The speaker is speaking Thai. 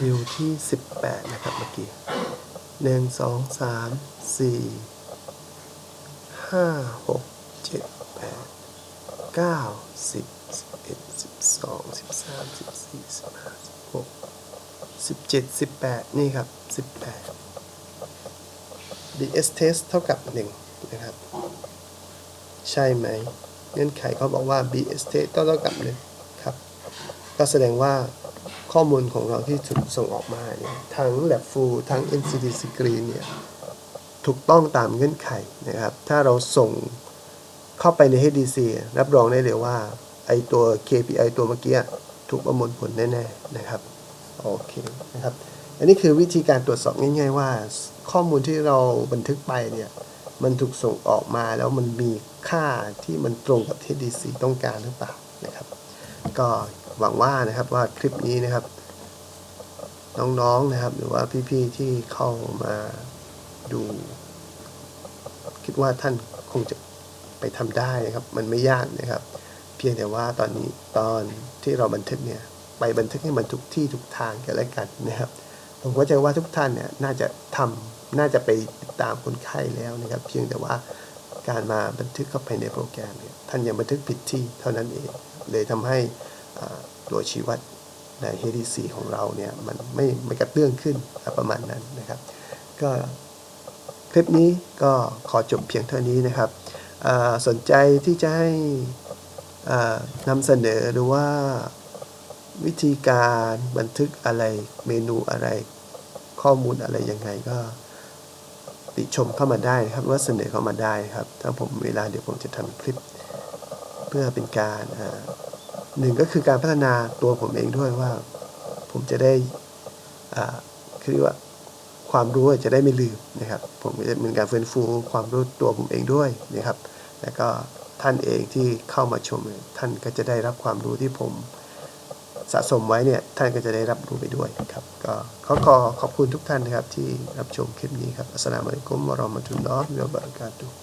ฟิลที่ 18 นะครับเมื่อกี้หนึ่งสองสามสี่ห้าหกเจ็ดแปดเก้าสิบสิบเอ็ดสิบสองสิบสามสิบสี่สิบห้าสิบหกสิบเจ็ดสิบแปดนี่ครับสิบแปด bs test เท่ากับหนึ่งนะครับ ใช่ไหม เงื่อนไขเขาบอกว่า bs test ต้องเท่ากับหนึ่งครับ ก็แสดงว่า ข้อมูลของเราที่ถูกส่งออกมาเนี่ยทั้ง lab full ทั้ง NCT screen เนี่ยถูกต้องตามเงื่อนไขนะครับ ถ้าเราส่งเข้าไปใน HDC รับรองได้เลยว่าไอตัว KPI ตัวเมื่อกี้ถูกประมวลผลแน่ๆนะครับโอเคนะครับอันนี้คือวิธีการตรวจสอบง่าย ๆ ว่า ข้อมูลที่เราบันทึกไปเนี่ยมันถูกส่งออกมาแล้วมันมีค่าที่มันตรงกับที่ DC ต้องการหรือเปล่านะครับ ก็ หวังว่านะครับว่าคลิปนี้นะครับ น้องๆนะครับ หรือว่าพี่ๆที่เข้ามาดู คิดว่าท่านคงจะไปทำได้นะครับ มันไม่ยากนะครับ เพียงแต่ว่าตอนนี้ตอนที่เราบันทึกเนี่ย ไปบันทึกให้มันทุกที่ทุกทางกันแล้วกันนะครับ ผมก็จะว่าทุกท่านเนี่ยน่าจะทำน่าจะไปติดตามคนไข้แล้วนะครับ เพียงแต่ว่าการมาบันทึกเข้าไปในโปรแกรมเนี่ยท่านยังบันทึกผิดที่เท่านั้นเอง เลยทำให้ ตัวชี้วัดใน HDC ของเราเนี่ยมันไม่ไม่กระเตื้องขึ้นประมาณนั้นนะครับ ก็คลิปนี้ก็ขอจบเพียงเท่านี้นะครับ สนใจที่จะให้นำเสนอหรือว่าวิธีการบันทึกอะไรเมนูอะไรข้อมูลอะไรยังไงก็ติชมเข้ามาได้นะครับว่าเสนอเข้ามาได้ครับ ถ้าผมเวลาเดี๋ยวผมจะทำคลิปเพื่อเป็นการ หนึ่งก็คือการพัฒนาตัวผมเองด้วยว่า ผมจะได้คือเรียกว่าความรู้จะได้ไม่ลืมนะครับ ผมจะเป็นการฟื้นฟูความรู้ตัวผมเองด้วยนะครับ แล้วก็ท่านเองที่เข้ามาชมท่านก็จะได้รับความรู้ที่ผมสะสมไว้เนี่ยท่านก็จะได้รับรู้ไปด้วยครับ ก็ขอขอขอบคุณทุกท่านนะครับที่รับชมคลิปนี้ครับอัสสลามุอะลัยกุมวะเราะมะตุลลอฮ์วะบะเราะกาตุฮ์